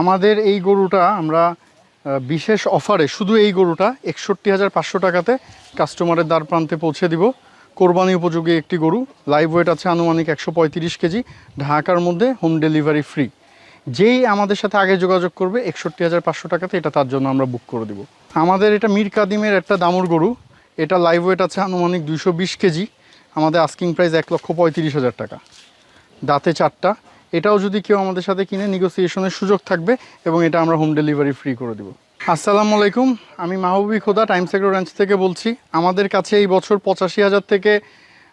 আমাদের এই গরুটা আমরা বিশেষ অফারে, শুধু এই গরুটা, একষট্টি হাজার পাঁচশো টাকাতে কাস্টমারের দ্বার প্রান্তে পৌঁছে দিব। কোরবানি উপযোগী একটি গরু, লাইভ ওয়েট আছে আনুমানিক একশো পঁয়ত্রিশ কেজি, ঢাকার মধ্যে হোম ডেলিভারি ফ্রি। যেই আমাদের সাথে আগে যোগাযোগ করবে, একষট্টি হাজার পাঁচশো টাকাতে এটা তার জন্য আমরা বুক করে দিব। আমাদের এটা মীর কাদিমের একটা দামুর গরু, এটা লাইভ ওয়েট আছে আনুমানিক দুইশো বিশ কেজি, আমাদের আস্কিং প্রাইস এক লক্ষ পঁয়ত্রিশ হাজার টাকা। দাঁতে চারটা এটাও যদি কেউ আমাদের সাথে কিনে নেগোসিয়েশনের সুযোগ থাকবে এবং এটা আমরা হোম ডেলিভারি ফ্রি করে দিব। আসসালামু আলাইকুম, আমি মাহবুবি খোদা টাইম এগ্রো র্যাঞ্চ থেকে বলছি। আমাদের কাছে এই বছর পঁচাশি হাজার থেকে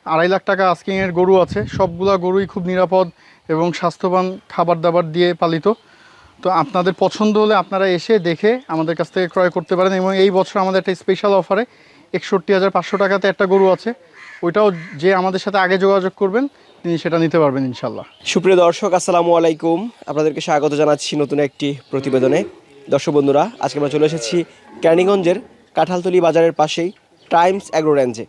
আড়াই লাখ টাকা আস্কিংয়ের গরু আছে। সবগুলা গরুই খুব নিরাপদ এবং স্বাস্থ্যবান খাবার দাবার দিয়ে পালিত। তো আপনাদের পছন্দ হলে আপনারা এসে দেখে আমাদের কাছ থেকে ক্রয় করতে পারেন এবং এই বছর আমাদের একটা স্পেশাল অফারে একষট্টি হাজার পাঁচশো টাকাতে একটা গরু আছে। ওইটাও যে আমাদের সাথে আগে যোগাযোগ করবেন তিনি সেটা নিতে পারবেন ইনশাল্লাহ সুপ্রিয় দর্শক, আসসালামু আলাইকুম। আপনাদেরকে স্বাগত জানাচ্ছি নতুন একটি প্রতিবেদনে। দর্শক বন্ধুরা, আজকে আমরা চলে এসেছি ক্যানিগঞ্জের কাঁঠালতলি বাজারের পাশেই টাইমস অ্যাগ্রো রেঞ্জে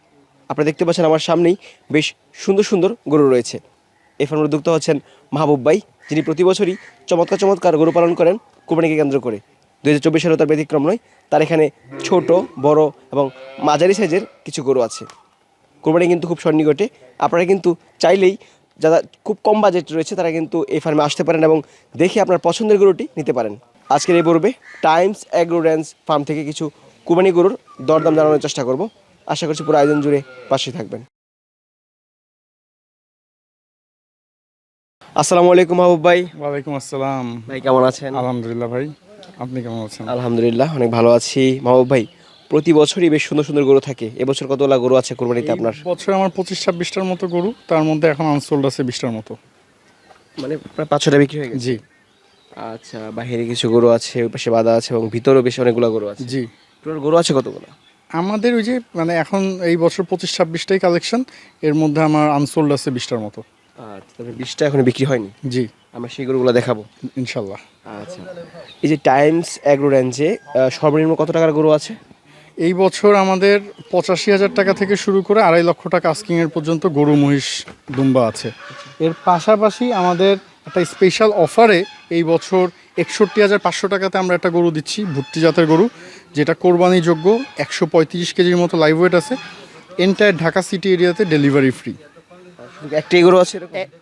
আপনারা দেখতে পাচ্ছেন আমার সামনেই বেশ সুন্দর সুন্দর গরু রয়েছে। এই ফার্মের উদ্যুক্ত হচ্ছেন মাহবুব ভাই, যিনি প্রতি বছরই চমৎকার চমৎকার গরু পালন করেন কোরবানিকে কেন্দ্র করে। দু হাজার চব্বিশ সালেও তার ব্যতিক্রম নয়, তার এখানে ছোট, বড় এবং মাঝারি সাইজের কিছু গরু আছে। কোরবানি কিন্তু খুব সন্নিকটে। আপনারা কিন্তু চাইলেই যারা খুব কম বাজেট রয়েছে তারা কিন্তু এই ফার্মে আসতে পারেন এবং দেখে আপনার পছন্দের গরুটি নিতে পারেন। আজকের এই পর্বে টাইমস অ্যাগ্রো রেঞ্জ ফার্ম থেকে কিছু কুরবানি গরুর দরদাম জানানোর চেষ্টা করব। আশা করছি পুরো আয়োজন জুড়ে পাশে থাকবেন। আসসালামু আলাইকুম মাহবুব ভাই। ওয়ালাইকুম আসসালাম। ভাই কেমন আছেন? আলহামদুলিল্লাহ ভাই আপনি কেমন আছেন? আলহামদুলিল্লাহ অনেক ভালো আছি। মাহবুব ভাই প্রতি বছরই বেশ সুন্দর সুন্দর গরু থাকে। এবছর কতগুলা গরু আছে কোরবানিতে আপনার? বছর আমার পঁচিশ ছাব্বিশটার মতো গরু তার মধ্যে এখন আনসোল্ড আছে বিশটার মতো। মানে প্রায় পাঁচশোটা বিক্রি হয়ে গেছে? জি। আচ্ছা বাইরে কিছু গরু আছে ওই পাশে বাঁধা আছে এবং ভিতরেও বেশ অনেকগুলো গরু আছে। জি। টোটাল গরু আছে কতগুলো? আমাদের ওই যে মানে এখন এই বছর পঁচিশ ছাব্বিশটাই কালেকশন এর মধ্যে আমার আনসোল্ড আছে বিশটার মতো। আচ্ছা তবে বিশটা এখনও বিক্রি হয়নি? জি। আমরা সেই গরুগুলো দেখাবো। ইনশাল্লাহ। আচ্ছা। এই যে টাইমস অ্যাগ্রো রেঞ্জে সর্বনিম্ন কত টাকার গরু আছে? এই বছর আমাদের পঁচাশি হাজার টাকা থেকে শুরু করে আড়াই লক্ষ টাকা আস্কিং এর পর্যন্ত গরু মহিষ দুম্বা আছে। এর পাশাপাশি আমাদের একটা স্পেশাল অফারে এই বছর একষট্টি হাজার পাঁচশো টাকাতে আমরা একটা গরু দিচ্ছি ভুট্টি জাতের গরু যেটা কোরবানিযোগ্য একশো পঁয়ত্রিশ কেজির মতো লাইভ ওয়েট আছে এন্টায়ার ঢাকা সিটি এরিয়াতে ডেলিভারি ফ্রি একটাই গরু আছে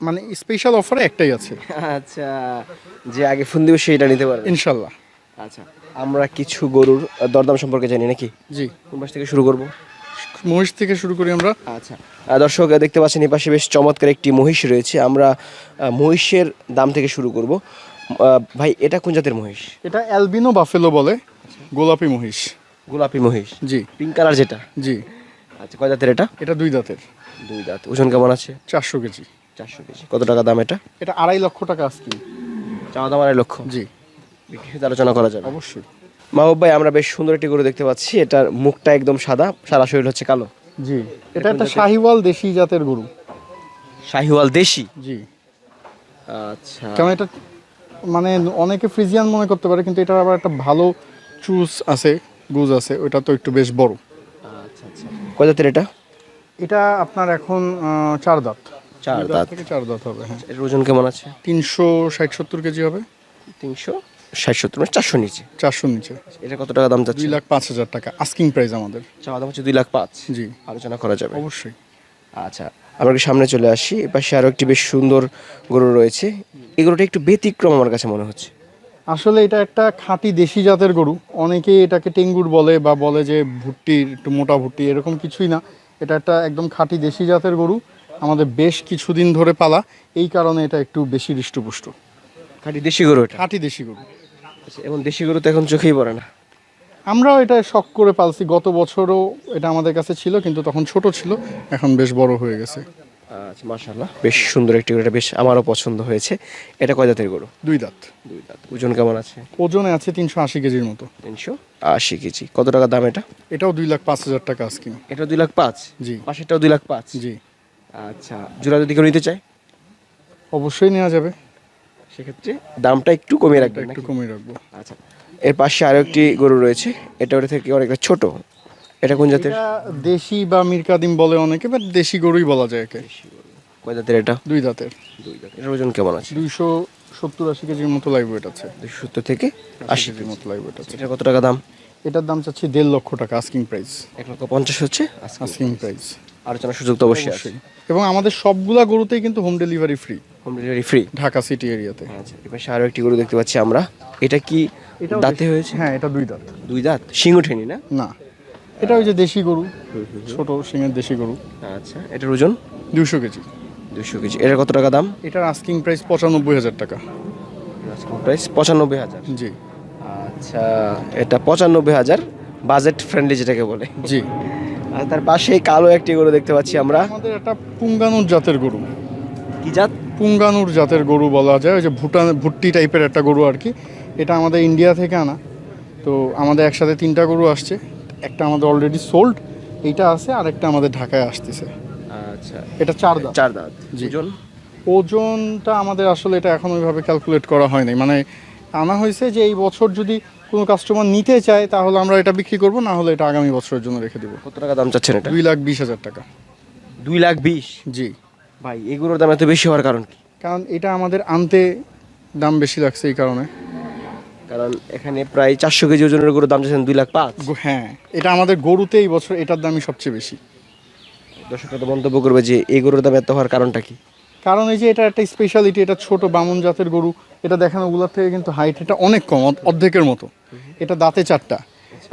মানে স্পেশাল অফারে একটাই আছে। আচ্ছা যে আগে ফোন দিবে সেইটা নিতে পারবে। ইনশাল্লাহ। আচ্ছা। আমরা কিছু গরুর দরদাম সম্পর্কে জানি নাকি? জি। কোন মাস থেকে শুরু করব? মহিষ থেকে শুরু করি আমরা। আচ্ছা। দর্শক দেখতে পাচ্ছেন এই পাশে বেশ চমৎকার একটি মহিষ রয়েছে। আমরা মহিষের দাম থেকে শুরু করব। ভাই এটা কোন জাতের মহিষ? এটা অ্যালবিনো বাফেলো বলে গোলাপি মহিষ। গোলাপি মহিষ? জি। পিঙ্ক কালার যেটা? জি। আচ্ছা কয় জাতের এটা? এটা দুই দাঁতের দুই দাঁত ওজন কেমন আছে? চারশো কেজি। চারশো কেজি। কত টাকা দাম এটা? এটা আড়াই লক্ষ টাকা আজকে চাওয়া দাম আড়াই লক্ষ। জি। বিক্রিতে আলোচনা করা যাবে। অবশ্যই। মাহবুব ভাই আমরা বেশ সুন্দর একটি গরু দেখতে পাচ্ছি। এটার মুখটা একদম সাদা সারা শরীর হচ্ছে কালো। জি। এটা একটা শাহিওয়াল দেশি জাতের গরু। শাহিওয়াল দেশি? জি। আচ্ছা। কারণ এটা মানে অনেকে ফ্রিজিয়ান মনে করতে পারে কিন্তু এটার আবার একটা ভালো চুজ আছে গুজ আছে ওটা তো একটু বেশ বড়। আচ্ছা আচ্ছা। কয় জাতের এটা? এটা আপনার এখন চার দাঁত। চার দাঁত। থেকে চার দাঁত হবে হ্যাঁ। এর ওজন কেমন আছে? তিনশো ষাট সত্তর কেজি হবে। তিনশো? ষাট সত্তর মানে চারশো নিচে। চারশো নিচে। এটা কত টাকা দাম যাচ্ছে দুই লাখ পাঁচ হাজার টাকা আস্কিং প্রাইস আমাদের। চাওয়া দাম হচ্ছে দুই লাখ পাঁচ। জি। আলোচনা করা যাবে। অবশ্যই। আচ্ছা আমরা একটু সামনে চলে আসি। এপাশে আরও একটি বেশ সুন্দর গরু রয়েছে। এই গরুটা একটু ব্যতিক্রম আমার কাছে মনে হচ্ছে। আসলে এটা একটা খাঁটি দেশি জাতের গরু। অনেকে এটাকে টেঙ্গুর বলে বা বলে যে ভুট্টির একটু মোটা ভুট্টি এরকম কিছুই না। এটা একটা একদম খাঁটি দেশি জাতের গরু। আমাদের বেশ কিছুদিন ধরে পালা। এই কারণে এটা একটু বেশি হৃষ্টপুষ্ট। খাঁটি দেশি গরু এটা? খাঁটি দেশি গরু। আচ্ছা, এবং দেশি গরু তো এখন চোখেই পড়ে না। আমরাও এটা শখ করে পালছি। গত বছরও এটা আমাদের কাছে ছিল কিন্তু তখন ছোট ছিল এখন বেশ বড় হয়ে গেছে। আচ্ছা মাশাল্লাহ বেশ সুন্দর একটি গরু এটা বেশ আমারও পছন্দ হয়েছে। এটা কয় জাতের গরু? দুই দাঁত। দুই দাঁত। ওজন কেমন আছে? ওজনে আছে তিনশো আশি কেজির মতো। তিনশো আশি কেজি। কত টাকা দাম এটা? এটাও দুই লাখ পাঁচ হাজার টাকা আজকে এটা দুই লাখ পাঁচ? জি। পাশেরটাও দুই লাখ পাঁচ? জি। আচ্ছা জোড়া যদি কেউ নিতে চায়? অবশ্যই নেওয়া যাবে। সেক্ষেত্রে দামটা একটু কমিয়ে রাখবেন একটু কমিয়ে রাখব। আচ্ছা। এর পাশে আরও একটি গরু রয়েছে। এটা ওটা থেকে অনেকটা ছোট। এটা কোন জাতের? দেশি বা মিরকাদিম বলে অনেকে বাট দেশি গরুই বলা যায় একে। কয় জাতের এটা? দুই দাঁতের দুই জাতের। এটার ওজন কেমন আছে? দুইশো সত্তর আশি কেজির মতো লাইভ ওয়েট আছে। দুশো সত্তর থেকে আশি কেজির মতো লাইভ ওয়েট আছে। এটা কত টাকা দাম? এটার দাম চাচ্ছি দেড় লক্ষ টাকা আস্কিং প্রাইস এক লক্ষ পঞ্চাশ হচ্ছে? আস্কিং প্রাইস আলোচনার সুযোগ তো অবশ্যই আছে। এবং আমাদের সবগুলা গরুতেই কিন্তু home delivery free home delivery free Dhaka city এরিয়াতে আচ্ছা। এপাশে আরও একটি গরু দেখতে পাচ্ছি আমরা। এটা কি দাঁতে হয়েছে? হ্যাঁ এটা দুই দাঁত। দুই দাঁত? শিং ওঠেনি না? না। এটা ওই যে দেশি গরু। ছোট সিংয়ের দেশি গরু। আচ্ছা। এটার ওজন? দুশো কেজি। দুশো কেজি। এটার কত টাকা দাম? এটার আস্কিং প্রাইস পঁচানব্বই হাজার টাকা। প্রাইস পঁচানব্বই হাজার। জি। আচ্ছা। এটা পঁচানব্বই হাজার। বাজেট ফ্রেন্ডলি যেটাকে বলে। জি। আর তার পাশে কালো একটি গরু দেখতে পাচ্ছি আমরা। আমাদের একটা পুঙ্গানুর জাতের গরু। কি জাত? পুঙ্গানুর জাতের গরু বলা যায়। ওই যে ভুটান ভুট্টি টাইপের একটা গরু আর কি। এটা আমাদের ইন্ডিয়া থেকে আনা। তো আমাদের একসাথে তিনটা গরু আসছে। একটা আমাদের অলরেডি সোল্ড এইটা আছে আর একটা আমাদের ঢাকায় আসতেছে। আচ্ছা। এটা চার দাঁত। চার দাঁত। জি। ওজন? ওজনটা আমাদের আসলে এটা এখন ওইভাবে ক্যালকুলেট করা হয়নি মানে আনা হয়েছে যে এই বছর যদি কোনো কাস্টমার নিতে চায় তাহলে আমরা এটা বিক্রি করব না হলে এটা আগামী বছরের জন্য রেখে দেবো। কত টাকা দাম চাচ্ছেন এটা? দুই লাখ বিশ হাজার টাকা। দুই লাখ বিশ? জি। ভাই এগুলোর দাম এত বেশি হওয়ার কারণ কি? কারণ এটা আমাদের আনতে দাম বেশি লাগছে এই কারণে। কারণ এখানে প্রায় চারশো কেজি ওজনের গরুর দাম চাচ্ছেন দুই লাখ পাঁচ। হ্যাঁ এটা আমাদের গরুতে এই বছর এটার দামই সবচেয়ে বেশি। দর্শকরা তো মন্তব্য করবে যে এই গরুর দাম এত হওয়ার কারণটা কি? কারণ এই যে এটা একটা স্পেশালিটি এটা ছোট বামন জাতের গরু এটা দেখানো ওগুলোর থেকে কিন্তু হাইট এটা অনেক কম অর্ধেকের মতো। এটা দাঁতে চারটা।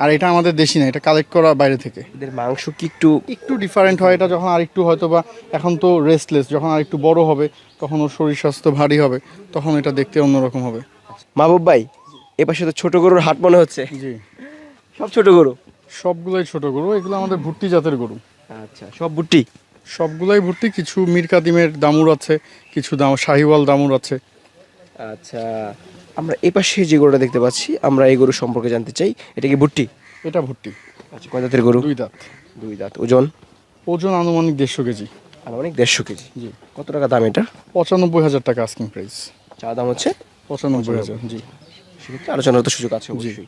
আর এটা আমাদের দেশি না এটা কালেক্ট করা বাইরে থেকে। এদের মাংস কি একটু একটু ডিফারেন্ট হয় এটা যখন আরেকটু হয়তো বা এখন তো রেস্টলেস যখন আরেকটু বড় হবে তখন ওর শরীর স্বাস্থ্য ভারী হবে তখন এটা দেখতে অন্যরকম হবে। মাহবুব ভাই এপাশে তো ছোট গরুর হাট মনে হচ্ছে। জি। সব ছোট গরু? সবগুলোই ছোট গরু এগুলো আমাদের ভুট্টি জাতের গরু। আচ্ছা সব বুট্টি সবগুলাই ভর্তি কিছু মীর কাদিমের দামুর আছে কিছু দাম শাহিওয়াল দামুর আছে। আচ্ছা আমরা এপাশে যে গরুটা দেখতে পাচ্ছি আমরা এই গরু সম্পর্কে জানতে চাই এটা কি বুট্টি এটা ভর্তি আচ্ছা কয় দাঁতের গরু? দুই দাঁত। দুই দাঁত। ওজন? ওজন আনুমানিক দেড়শো কেজি। আনুমানিক দেড়শো কেজি। জি। কত টাকা দাম এটা? পঁচানব্বই হাজার টাকা আস্কিং প্রাইস চা দাম হচ্ছে? পঁচানব্বই হাজার জি। সেক্ষেত্রে আলোচনার তো সুযোগ আছে অবশ্যই।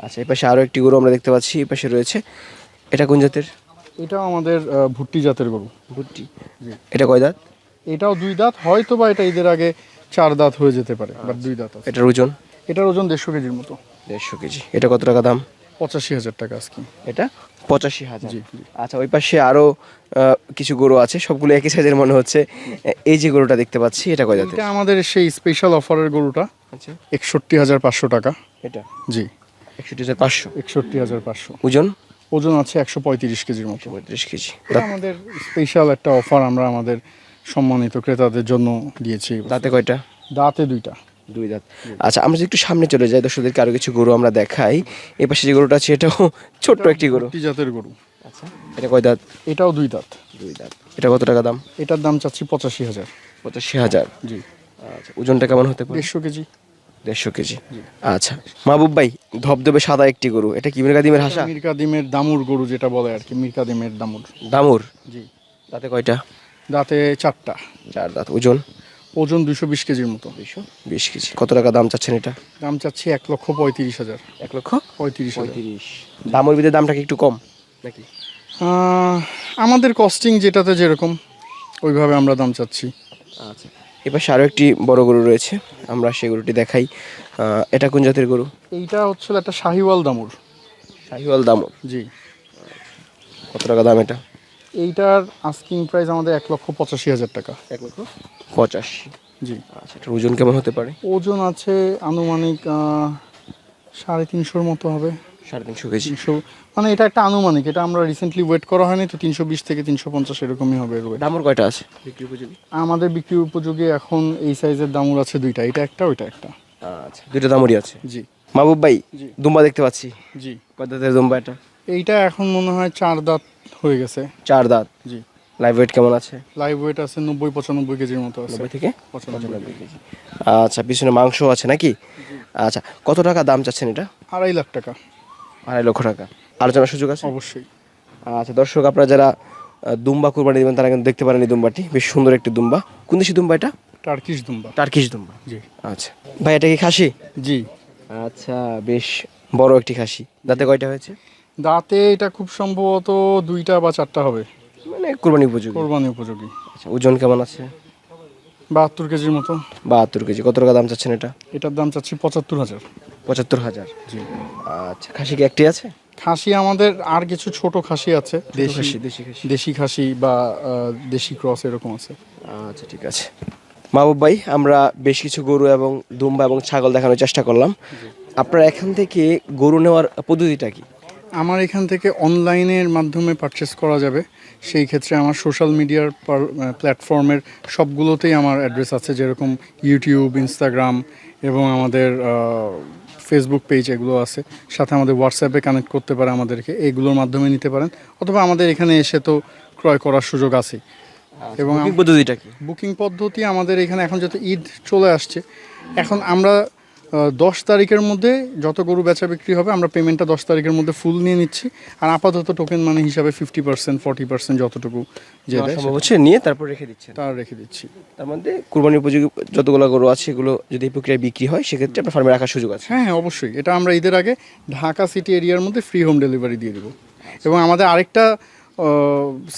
আচ্ছা এপাশে আরও একটি গরু আমরা দেখতে পাচ্ছি এপাশে রয়েছে। এটা কোন জাতের? এটাও আমাদের ভুট্টি জাতের গরু। ভুট্টি। এটা কয় দাঁত? এটাও দুই দাঁত হয়তো বা এটা ঈদের আগে চার দাঁত হয়ে যেতে পারে বাট দুই দাঁত এটার ওজন? এটার ওজন দেড়শো কেজির মতো। দেড়শো কেজি। এটা কত টাকা দাম? পঁচাশি হাজার টাকা আস্কিং এটা? পঁচাশি হাজার। আচ্ছা ওই পাশে আরও কিছু গরু আছে সবগুলো একই সাইজের মনে হচ্ছে। এই যে গরুটা দেখতে পাচ্ছি এটা কয় এটা আমাদের সেই স্পেশাল অফারের গরুটা। আচ্ছা। একষট্টি হাজার পাঁচশো টাকা। এটা? জি। একষট্টি হাজার পাঁচশো? একষট্টি হাজার পাঁচশো। ওজন? ওজন আছে একশো পঁয়ত্রিশ কেজির মতো। পঁয়ত্রিশ কেজি। এটা আমাদের স্পেশাল একটা অফার আমরা আমাদের সম্মানিত ক্রেতাদের জন্য দিয়েছি দাঁতে কয়টা? দাঁতে দুইটা। দুই দাঁত। আচ্ছা আমরা যদি একটু সামনে চলে যাই দর্শকদেরকে আরও কিছু গরু আমরা দেখাই। এ পাশে যে গরুটা আছে এটাও ছোট্ট একটি গরু। জাতের গরু। আচ্ছা এটা কয় দাঁত? এটাও দুই দাঁত। দুই দাঁত। এটা কত টাকা দাম? এটার দাম চাচ্ছি পঁচাশি হাজার। পঁচাশি হাজার। জি। আচ্ছা ওজনটা কেমন হতে পারে? দেড়শো কেজি। দেড়শো কেজি। আচ্ছা। মাহবুব ভাই ধবধবে সাদা একটি গরু এটা কি মিরকাদিমের হাসা? মিরকাদিমের দামুর গরু যেটা বলে আর কি মিরকাদিমের দামুর। দামুর? জি। দাঁতে কয়টা? দাঁতে চারটা। চার দাঁত। ওজন? ওজন দুশো বিশ কেজির মতো। দুইশো বিশ কেজি। কত টাকা দাম চাচ্ছেন এটা? দাম চাচ্ছি এক লক্ষ পঁয়ত্রিশ হাজার। এক লক্ষ পঁয়ত্রিশ পঁয়ত্রিশ। দামুর ভিতরে দামটা কি একটু কম নাকি? আমাদের কস্টিং যেটাতে যেরকম ওইভাবে আমরা দাম চাচ্ছি। আচ্ছা। এপাশে আরও একটি বড় গরু রয়েছে। আমরা সেই গরুটি দেখাই। এটা কোন জাতের গরু? এইটা হচ্ছিল একটা শাহিওয়াল দামুর। শাহিওয়াল দামর? জি। কত টাকা দাম এটা? এইটার আস্কিং প্রাইস আমাদের এক লক্ষ পঁচাশি হাজার টাকা। এক লক্ষ পঁচাশি। জি। আচ্ছা এটার ওজন কেমন হতে পারে? ওজন আছে আনুমানিক সাড়ে তিনশোর মতো হবে। সাড়ে তিনশো কেজি। তিনশো মানে এটা একটা আনুমানিক এটা আমরা রিসেন্টলি ওয়েট করা হয়নি তো তিনশো বিশ থেকে তিনশো পঞ্চাশ এরকমই হবে। দামর কয়টা আছে? বিক্রি উপযোগী? আমাদের বিক্রি উপযোগী এখন এই সাইজের দামুর আছে দুইটা এটা একটা ওইটা একটা। আচ্ছা দুইটা দামরই আছে? জি। মাহবুব ভাই জি। দুম্বা দেখতে পাচ্ছি। জি। কয় দাঁতের দুম্বা এটা? এইটা এখন মনে হয় চার দাঁত হয়ে গেছে। চার দাঁত? জি। লাইভ ওয়েট কেমন আছে? লাইভ ওয়েট আছে নব্বই পঁচানব্বই কেজির মতো আছে। থেকে পঁচানব্বই কেজি। আচ্ছা পিছনে মাংস আছে নাকি? আচ্ছা কত টাকা দাম চাচ্ছেন এটা? আড়াই লাখ টাকা। আড়াই লক্ষ টাকা। আলোচনার সুযোগ আছে? অবশ্যই। আচ্ছা দর্শক আপনারা যারা দুম্বা কুরবানি দেবেন তারা কিন্তু দেখতে পারেন এই দুম্বাটি। বেশ সুন্দর একটি দুম্বা। কোন দেশি দুম্বা এটা? টার্কিশ দুম্বা। টার্কিশ দুম্বা। জি। আচ্ছা। ভাই এটা কি খাসি? জি। আচ্ছা বেশ বড় একটি খাসি। দাঁতে কয়টা হয়েছে? দাঁতে এটা খুব সম্ভবত দুইটা বা চারটা হবে। মানে কুরবানি উপযোগী। কোরবানি উপযোগী। আচ্ছা ওজন কেমন আছে? বাহাত্তর কেজির মতো। বাহাত্তর কেজি। কত টাকা দাম চাচ্ছেন এটা? এটার দাম চাচ্ছি পঁচাত্তর হাজার। পঁচাত্তর হাজার। জি। আচ্ছা খাসি কি একটি আছে? খাসি আমাদের আর কিছু ছোট খাসি আছে। দেশি খাসি, দেশি খাসি। দেশি খাসি বা দেশি ক্রস এরকম আছে। আচ্ছা ঠিক আছে। মাহবুব ভাই আমরা বেশ কিছু গরু এবং দুম্বা এবং ছাগল দেখানোর চেষ্টা করলাম। আপনার এখান থেকে গরু নেওয়ার পদ্ধতিটা কি? আমার এখান থেকে অনলাইনের মাধ্যমে পারচেস করা যাবে। সেই ক্ষেত্রে আমার সোশ্যাল মিডিয়ার প্ল্যাটফর্মের সবগুলোতেই আমার অ্যাড্রেস আছে যেরকম ইউটিউব ইনস্টাগ্রাম এবং আমাদের ফেসবুক পেজ এগুলো আছে। সাথে আমাদের হোয়াটসঅ্যাপে কানেক্ট করতে পারে আমাদেরকে। এগুলোর মাধ্যমে নিতে পারেন। অথবা আমাদের এখানে এসে তো ক্রয় করার সুযোগ আছে এবং পদ্ধতিটা কি? বুকিং পদ্ধতি আমাদের এখানে এখন যেহেতু ঈদ চলে আসছে এখন আমরা দশ তারিখের মধ্যে যত গরু বেচা বিক্রি হবে আমরা পেমেন্টটা দশ তারিখের মধ্যে ফুল নিয়ে নিচ্ছি। আর আপাতত টোকেন মানে হিসাবে ফিফটি পার্সেন্ট ফর্টি পার্সেন্ট যতটুকু যে সম্ভব হচ্ছে নিয়ে তারপর রেখে দিচ্ছেন তা রেখে দিচ্ছি। তার মধ্যে কুরবানি উপযোগী যতগুলো গরু আছে সেগুলো যদি এই প্রক্রিয়ায় বিক্রি হয় সেক্ষেত্রে আপনার ফার্মে রাখার সুযোগ আছে। হ্যাঁ হ্যাঁ অবশ্যই। এটা আমরা ঈদের আগে ঢাকা সিটি এরিয়ার মধ্যে ফ্রি হোম ডেলিভারি দিয়ে দেবো। এবং আমাদের আরেকটা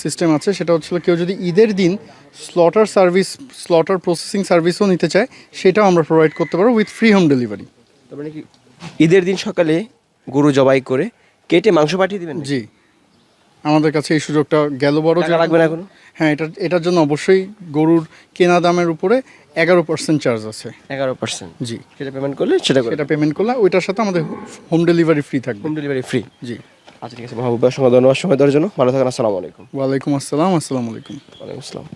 সিস্টেম আছে সেটা হচ্ছিল কেউ যদি ঈদের দিন স্লটার সার্ভিস স্লটার প্রসেসিং সার্ভিসও নিতে চায় সেটাও আমরা প্রোভাইড করতে পারব উইথ ফ্রি হোম ডেলিভারি তার মানে কি ঈদের দিন সকালে গরু জবাই করে কেটে মাংস পাঠিয়ে দেবেন জি। আমাদের কাছে এই সুযোগটা গেল বড় টাকা লাগবে না কোনো হ্যাঁ এটা এটার জন্য অবশ্যই গরুর কেনা দামের উপরে এগারো পার্সেন্ট চার্জ আছে। এগারো পার্সেন্ট জি। সেটা পেমেন্ট করলে সেটা সেটা পেমেন্ট করলে ওইটার সাথে আমাদের হোম ডেলিভারি ফ্রি থাকবে। হোম ডেলিভারি ফ্রি জি। আচ্ছা ঠিক আছে মাহবুবের সঙ্গে ধন্যবাদ সময় দেওয়ার জন্য। ভালো থাকেন আসসালামু আলাইকুম। ওয়ালাইকুম আসসালাম আসসালামু আলাইকুম। ওয়ালাইকুম আসসালাম।